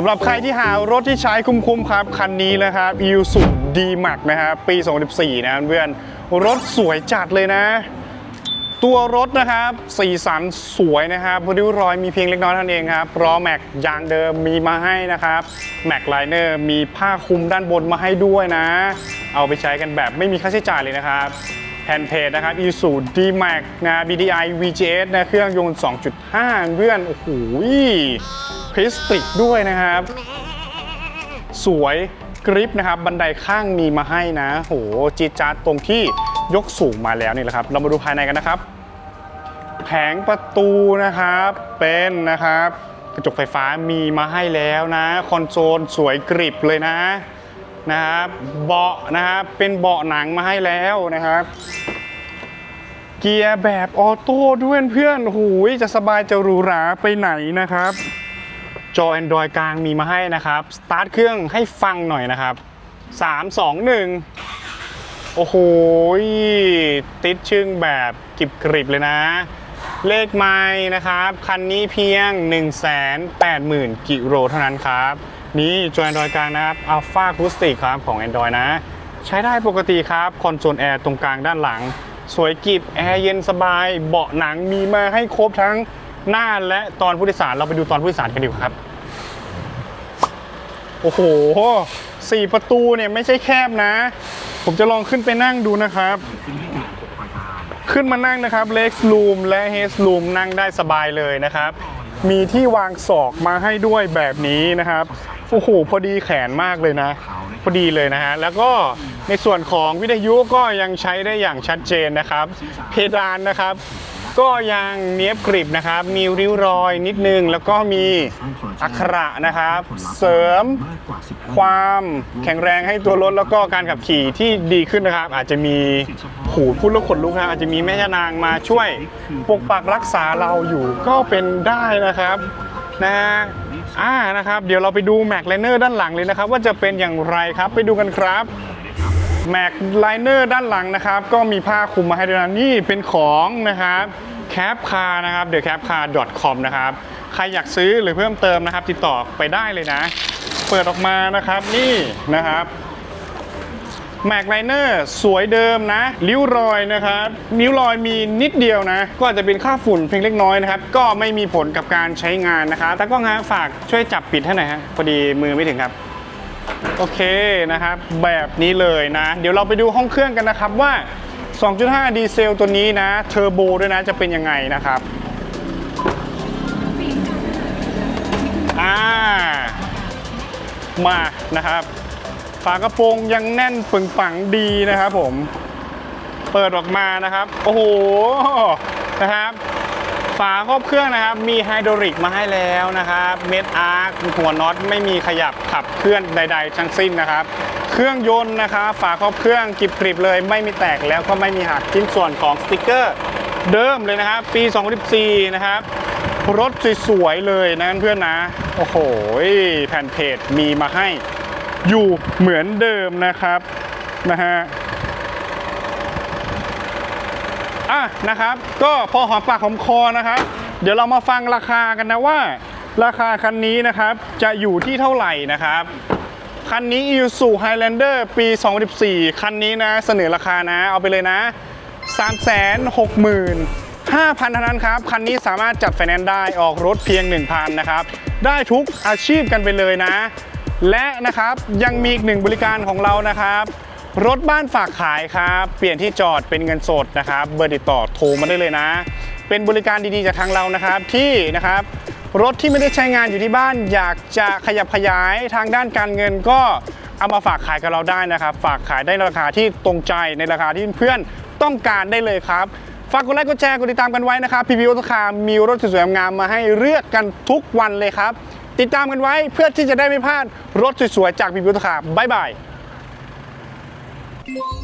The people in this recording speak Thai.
สำหรับใครที่หารถที่ใช้คุ้มๆครับ คันนี้นะครับ i u s u D-Max นะครับปี 2014 นะเพื่อนรถสวยจัดเลยนะ ตัวรถนะครับ สีสันสวยนะครับริ้วรอยมีเพียงเล็กน้อยเท่านั้นเองครับล้อแม็กยางเดิมมีมาให้นะครับแม็กไลเนอร์มีผ้าคลุมด้านบนมาให้ด้วยนะ เอาไปใช้กันแบบไม่มีค่าใช้จ่ายเลยนะครับแผ่นเพจนะครับ i s u D-Max นะ BDI VGS นะเครื่องยนต์ 2.5 เพื่อน โอ้โห พลาสติกด้วยนะครับ สวยกริปนะครับ บันไดข้างมีมาให้นะ โหจีจาร์ดตรงที่ยกสูงมาแล้วนี่แหละครับ เรามาดูภายในกันนะครับ แผงประตูนะครับเป็นนะครับกระจกไฟฟ้ามีมาให้แล้วนะ คอนโซลสวยกริบเลยนะนะครับเบาะนะครับเป็นเบาะหนังมาให้แล้วนะครับ เกียร์แบบออโต้ด้วยเพื่อนๆโอ้โหจะสบายจะหรูหราไปไหนนะครับ จอ Android กลางมีมาให้นะครับ สตาร์ทเครื่องให้ฟังหน่อยนะครับ 3 2 1 โอ้โห ติดชึ่งแบบกริบกริบเลยนะ เลขไม้นะครับ คันนี้เพียง 180,000 กิโลเท่านั้นครับ นี่จอ Android กลางนะครับ Alpha Acoustic ครับของ Android นะ ใช้ได้ปกติครับ คอนโซลแอร์ตรงกลางด้านหลัง สวยกริบแอร์เย็นสบาย เบาะหนังมีมาให้ครบทั้งหน้าและตอนผู้โดยสารเราไปดูตอนผู้โดยสารกันดีกว่าครับ โอ้โหสี่ประตูเนี่ยไม่ใช่แคบนะ ผมจะลองขึ้นไปนั่งดูนะครับ ขึ้นมานั่งนะครับ Lex Room และ Head Room นั่งได้สบายเลยนะครับ มีที่วางศอกมาให้ด้วยแบบนี้นะครับโอ้โหพอดีแขนมากเลยนะ พอดีเลยนะฮะแล้วก็ในส่วนของวิทยุก็ยังใช้ได้อย่างชัดเจนนะครับ เพดานนะครับ ก็ยังเนียบกริบนะครับ มีริ้วรอยนิดนึง แล้วก็มีอักขระนะครับ เสริมความแข็งแรงให้ตัวรถแล้วก็การขับขี่ที่ดีขึ้นนะครับ อาจจะมีหูพูดแล้วขนลุกนะอาจจะมีแม่ยานางมาช่วยปกปักรักษาเราอยู่ก็เป็นได้นะครับนะฮะอ่านะครับ เดี๋ยวเราไปดูแม็กไลเนอร์ด้านหลังเลยนะครับ ว่าจะเป็นอย่างไรครับไปดูกันครับ แม็กไลเนอร์ด้านหลังนะครับ ก็มีผ้าคลุมมาให้ด้วยนะนี่เป็นของนะครับแคปคาร์นะครับ the cap car com นะครับ ใครอยากซื้อหรือเพิ่มเติมนะครับ ติดต่อไปได้เลยนะ เปิดออกมานะครับนี่นะครับแม็กไลเนอร์สวยเดิมนะริ้วรอยนะครับนิ้วรอยมีนิดเดียวนะ ก็อาจจะเป็นค่าฝุ่นเพียงเล็กน้อยนะครับ ก็ไม่มีผลกับการใช้งานนะครับแต่ก็ฮะฝากช่วยจับปิดให้หน่อยฮะพอดีมือไม่ถึงครับ โอเคนะครับ แบบนี้เลยนะ เดี๋ยวเราไปดูห้องเครื่องกันนะครับว่า 2.5 ดีเซลตัวนี้นะ เทอร์โบด้วยนะจะเป็นยังไงนะครับอ่ามานะครับ ฝากระโปรงยังแน่นปึงปังดีนะครับผม เปิดออกมานะครับ โอ้โหนะครับ ฝาครอบเครื่องนะครับ มีไฮดรอลิกมาให้แล้วนะครับ เม็ดอาร์คหัวน็อตไม่มีขยับขับเคลื่อนใด ๆ ทั้งสิ้นนะครับ เครื่องยนต์นะครับฝาครอบเครื่องกริบๆเลย ไม่มีแตกแล้วก็ไม่มีหักชิ้นส่วนของสติกเกอร์เดิมเลยนะครับ ปี 2014 นะครับรถสวยๆเลยนะเพื่อนนะ โอ้โหแผ่นเพจมีมาให้อยู่เหมือนเดิมนะครับนะฮะ อะนะครับ ก็พอหอมปากหอมคอนะครับ เดี๋ยวเรามาฟังราคากันนะว่า ราคาคันนี้นะครับจะอยู่ที่เท่าไหร่นะครับคันนี้ Isuzu Highlander ปี 2014 คันนี้นะเสนอราคานะ เอาไปเลยนะ 365,000เท่านั้นครับ คันนี้สามารถจัดไฟแนนซ์ได้ออกรถเพียง 1,000 นะครับ ได้ทุกอาชีพกันไปเลยนะ และนะครับยังมีอีกหนึ่งบริการของเรานะครับ รถบ้านฝากขายครับ เปลี่ยนที่จอดเป็นเงินสดนะครับ เบอร์ติดต่อโทรมาได้เลยนะ เป็นบริการดีๆจากทางเรานะครับที่นะครับรถที่ไม่ได้ใช้งานอยู่ที่บ้าน อยากจะขยับขยายทางด้านการเงินก็เอามาฝากขายกับเราได้นะครับ ฝากขายได้ราคาที่ตรงใจในราคาที่เพื่อนต้องการได้เลยครับ ฝากกดไลค์กดแชร์กดติดตามกันไว้นะครับพีพีโอตคามีรถสวยๆงามมาให้เลือกกันทุกวันเลยครับ ติดตามกันไว้เพื่อที่จะได้ไม่พลาดรถสวยๆจากพีพีโอตคาบ๊ายบาย Bye.